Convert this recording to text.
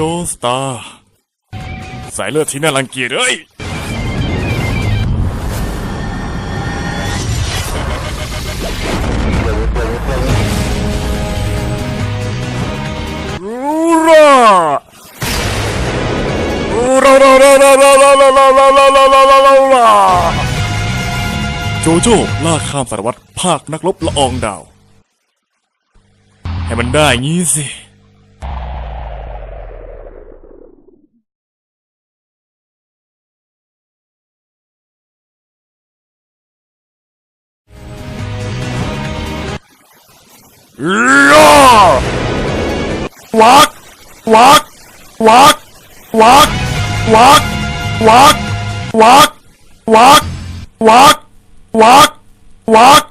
โจสตาร์สายเลือดที่น่ารังเกียจเอ้ยอูราอูราราราราราราราราราราราราราราโจโจ้ล่าข้ามสารวัตรภาคนักรบละอองดาว ให้มันได้งี้สิ ย่าวักวักวักวักวักวั